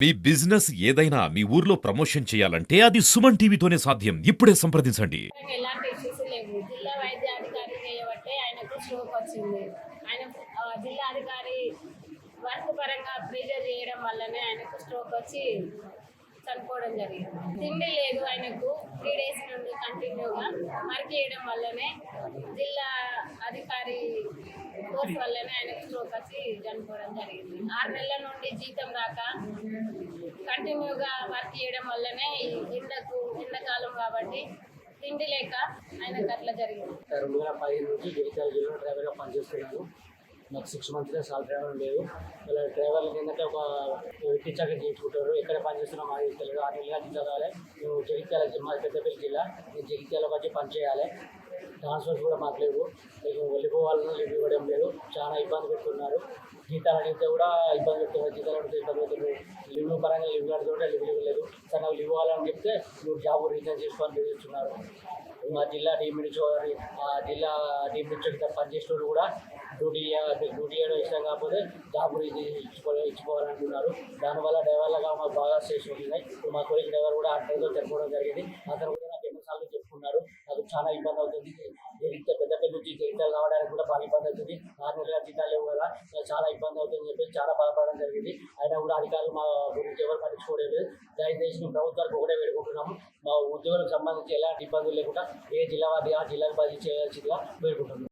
మీ business ఏదైనా మీ ఊర్లో promotion చేయాలంటే అది సుమన్ టీవీతోనే సాధ్యం. ఇప్పుడే సంప్రదించండి. ఎలాంటి ఇష్యూస్ లేవు. జిల్లా వైద్యాధికారి చేయబట్టే ఆయనకు స్ట్రోక్ వచ్చింది. ఆయన ఆ, జిల్లాధికారి వర్క్ పరంగా ప్రెజర్ చేయడం వల్లనే ఆయనకు స్ట్రోక్ వచ్చి చనిపోవడం జరిగింది. తిండి లేదు ఆయనకు. త్రీ డేస్ నుండి కంటిన్యూగా వర్క్ చేయడం వల్లనే జిల్లా అధికారి కోర్స్ వల్లనే ఆయనకు స్ట్రోక్ వచ్చి చనిపోవడం జరిగింది. ఆరు నెలల నుండి జీతం రాక కంటిన్యూగా వర్క్ చేయడం వల్లనే ఈ ఎండకు ఎండాకాలం కాబట్టి తిండి లేక ఆయనకు అట్లా జరిగింది. రెండు వేల పదిహేను నుంచి జగిత్యాల జిల్లాలో డ్రైవర్గా పనిచేస్తున్నాను నాకు సిక్స్ మంత్స్గా సాలరీ డ్రైవర్ లేదు ఇలా డ్రైవర్లకి ఏంటంటే ఒక ఎక్కించాక చేయించుకుంటారు ఎక్కడ పనిచేస్తున్నాం మాకు తెలియదు. ఆ నెలగా చదవాలి. నువ్వు మేము జగిత్యాల జిల్లా మాది పెద్దపల్లి జిల్లా. నేను జగిత్యాలకు వచ్చి పనిచేయాలి ట్రాన్స్ఫర్స్ కూడా మాకు లేవు. మీకు వెళ్ళిపోవాలని లీవ్ ఇవ్వడం లేదు. చాలా ఇబ్బంది పెడుతున్నారు. జీతాలు అడిగితే కూడా ఇబ్బంది పెడుతున్నారు. జీతాలు అడిగితే ఇబ్బంది పరంగా లీవ్ కార్డు కూడా లీవ్ ఇవ్వలేదు. సార్ నాకు లీవ్ ఇవ్వాలని చెప్తే నువ్వు జాబ్ రీజన్ చేసుకొని బెదిరిస్తున్నారు. మా జిల్లా టీం నుంచి ఒకరి ఆ జిల్లా టీం నుంచి ఒకరు పనిచేసిన వాళ్ళు కూడా డ్యూటీ డ్యూటీ చేయడం ఇష్టం కాకపోతే జాబ్ ఇది ఇచ్చుకో ఇచ్చుకోవాలంటున్నారు. దానివల్ల డ్రైవర్లుగా మాకు బాగా స్టేషన్ ఉన్నాయి మా కొలికి డ్రైవర్ కూడా ఆ టైంలో చనిపోవడం జరిగింది. అతను అనుకున్నారు. నాకు చాలా ఇబ్బంది అవుతుంది. ఇంత పెద్ద పెద్ద జీతాలు కావడానికి కూడా బాగా ఇబ్బంది అవుతుంది. ఆరు నెలల జీతాలు లేవు కదా. నాకు చాలా ఇబ్బంది అవుతుంది అని చెప్పి చాలా బాధపడడం జరిగింది. అయినా కూడా అధికారులు మా గురించి ఎవరు పట్టించుకోలేదు. దయచేసి ప్రభుత్వాలకు ప్రభుత్వానికి ఒకటే వేడుకుంటున్నాము. మా ఉద్యోగులకు సంబంధించి ఎలాంటి ఇబ్బందులు లేకుండా ఏ జిల్లా వారి ఆ జిల్లాకు బదిలీ చేయాల్సిందిగా వేడుకుంటున్నాం